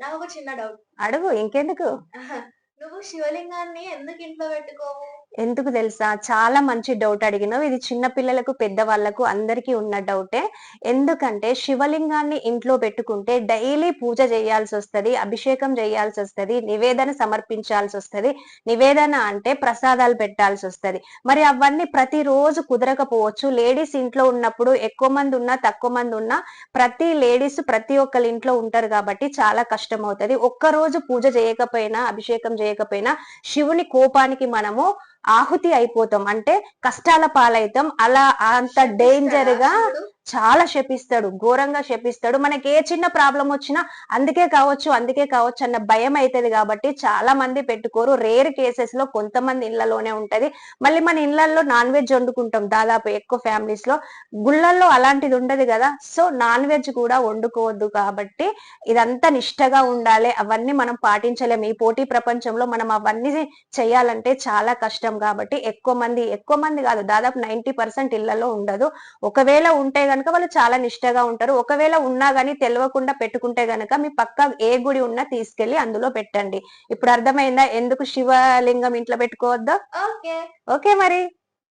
నాకు ఒక చిన్న డౌట్. అడుగు ఇంకెందుకు? నువ్వు శివలింగాన్ని ఎందుకు ఇంట్లో పెట్టుకోవు? ఎందుకు తెలుసా? చాలా మంచి డౌట్ అడిగినావు. ఇది చిన్న పిల్లలకు పెద్దవాళ్ళకు అందరికీ ఉన్న డౌటే ఎందుకంటే శివలింగాన్ని ఇంట్లో పెట్టుకుంటే డైలీ పూజ చేయాల్సి వస్తుంది అభిషేకం చేయాల్సి వస్తుంది నివేదన సమర్పించాల్సి వస్తుంది నివేదన అంటే ప్రసాదాలు పెట్టాల్సి వస్తది. మరి అవన్నీ ప్రతిరోజు కుదరకపోవచ్చు. లేడీస్ ఇంట్లో ఉన్నప్పుడు ఎక్కువ మంది ఉన్నా తక్కువ మంది ఉన్నా ప్రతి లేడీస్ ప్రతి ఒక్కరి ఇంట్లో ఉంటారు కాబట్టి చాలా కష్టం అవుతుంది ఒక్క రోజు పూజ చేయకపోయినా అభిషేకం చేయకపోయినా శివుని కోపానికి మనము ఆహుతి అయిపోతాం అంటే కష్టాల పాలైతాం అలా అంత డేంజర్గా? చాలా శపిస్తాడు ఘోరంగా శపిస్తాడు. మనకి ఏ చిన్న ప్రాబ్లం వచ్చినా అందుకే కావచ్చు అందుకే కావచ్చు అన్న భయం అవుతుంది కాబట్టి చాలా మంది పెట్టుకోరు. రేర్ కేసెస్లో కొంతమంది ఇళ్ళలోనే ఉంటది. మళ్ళీ మన ఇళ్ళలో నాన్ వెజ్ వండుకుంటాం దాదాపు ఎక్కువ ఫ్యామిలీస్లో. గుళ్ళల్లో అలాంటిది ఉండదు కదా. సో నాన్ వెజ్ కూడా వండుకోవద్దు కాబట్టి ఇదంతా నిష్టగా ఉండాలి. అవన్నీ మనం పాటించలేము ఈ పోటీ ప్రపంచంలో మనం అవన్నీ చేయాలంటే చాలా కష్టం కాబట్టి ఎక్కువ మంది ఎక్కువ మంది కాదు దాదాపు నైన్టీ పర్సెంట్ ఇళ్ళలో ఉండదు. ఒకవేళ ఉంటే గనక వాళ్ళు చాలా నిష్టగా ఉంటారు. ఒకవేళ ఉన్నా గానీ తెలియకుండా పెట్టుకుంటే గనక మీ పక్క ఏ గుడి ఉన్నా తీసుకెళ్ళి అందులో పెట్టండి. ఇప్పుడు అర్థమైందా? ఎందుకు శివలింగం ఇంట్లో పెట్టుకోవద్దా? ఓకే. ఓకే మరి.